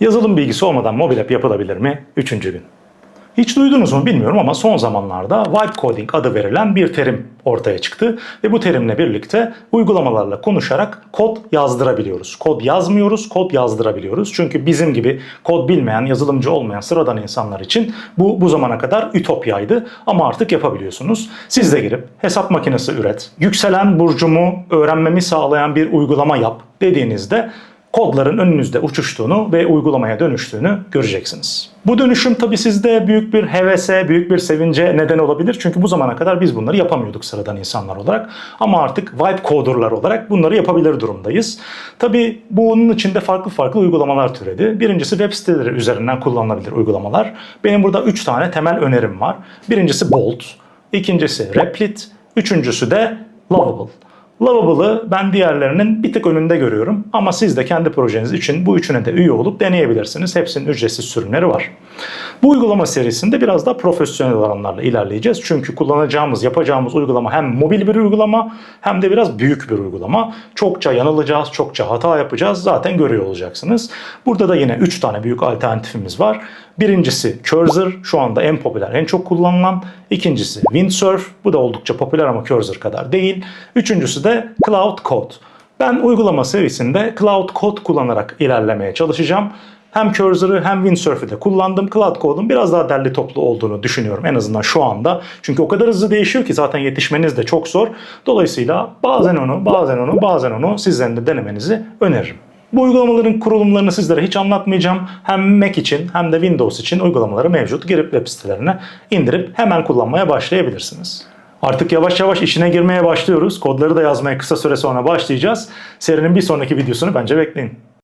Yazılım bilgisi olmadan mobil app yapılabilir mi? Üçüncü gün. Hiç duydunuz mu bilmiyorum ama son zamanlarda vibe coding adı verilen bir terim ortaya çıktı ve bu terimle birlikte uygulamalarla konuşarak kod yazdırabiliyoruz. Kod yazmıyoruz, kod yazdırabiliyoruz. Çünkü bizim gibi kod bilmeyen, yazılımcı olmayan sıradan insanlar için bu bu zamana kadar ütopyaydı ama artık yapabiliyorsunuz. Siz de girip hesap makinesi üret, yükselen burcumu öğrenmemi sağlayan bir uygulama yap dediğinizde kodların önünüzde uçuştuğunu ve uygulamaya dönüştüğünü göreceksiniz. Bu dönüşüm tabii sizde büyük bir hevese, büyük bir sevince neden olabilir. Çünkü bu zamana kadar biz bunları yapamıyorduk sıradan insanlar olarak. Ama artık vibe coderlar olarak bunları yapabilir durumdayız. Tabii bunun içinde farklı farklı uygulamalar türedi. Birincisi web siteleri üzerinden kullanılabilir uygulamalar. Benim burada 3 tane temel önerim var. Birincisi Bolt, ikincisi Replit, üçüncüsü de Lovable. Lovable'ı ben diğerlerinin bir tık önünde görüyorum. Ama siz de kendi projeniz için bu üçüne de üye olup deneyebilirsiniz. Hepsinin ücretsiz sürümleri var. Bu uygulama serisinde biraz daha profesyonel alanlarla ilerleyeceğiz. Çünkü kullanacağımız, yapacağımız uygulama hem mobil bir uygulama hem de biraz büyük bir uygulama. Çokça yanılacağız, çokça hata yapacağız. Zaten görüyor olacaksınız. Burada da yine 3 tane büyük alternatifimiz var. Birincisi Cursor, şu anda en popüler, en çok kullanılan. İkincisi Windsurf, bu da oldukça popüler ama Cursor kadar değil. Üçüncüsü de Cloud Code. Ben uygulama serisinde Cloud Code kullanarak ilerlemeye çalışacağım. Hem Cursor'ı hem Windsurf'ı da kullandım. Cloud Code'un biraz daha derli toplu olduğunu düşünüyorum en azından şu anda. Çünkü o kadar hızlı değişiyor ki zaten yetişmeniz de çok zor. Dolayısıyla bazen onu, bazen onu, bazen onu sizlerin de denemenizi öneririm. Bu uygulamaların kurulumlarını sizlere hiç anlatmayacağım. Hem Mac için hem de Windows için uygulamaları mevcut. Girip web sitelerine indirip hemen kullanmaya başlayabilirsiniz. Artık yavaş yavaş işine girmeye başlıyoruz. Kodları da yazmaya kısa süre sonra başlayacağız. Serinin bir sonraki videosunu bence bekleyin.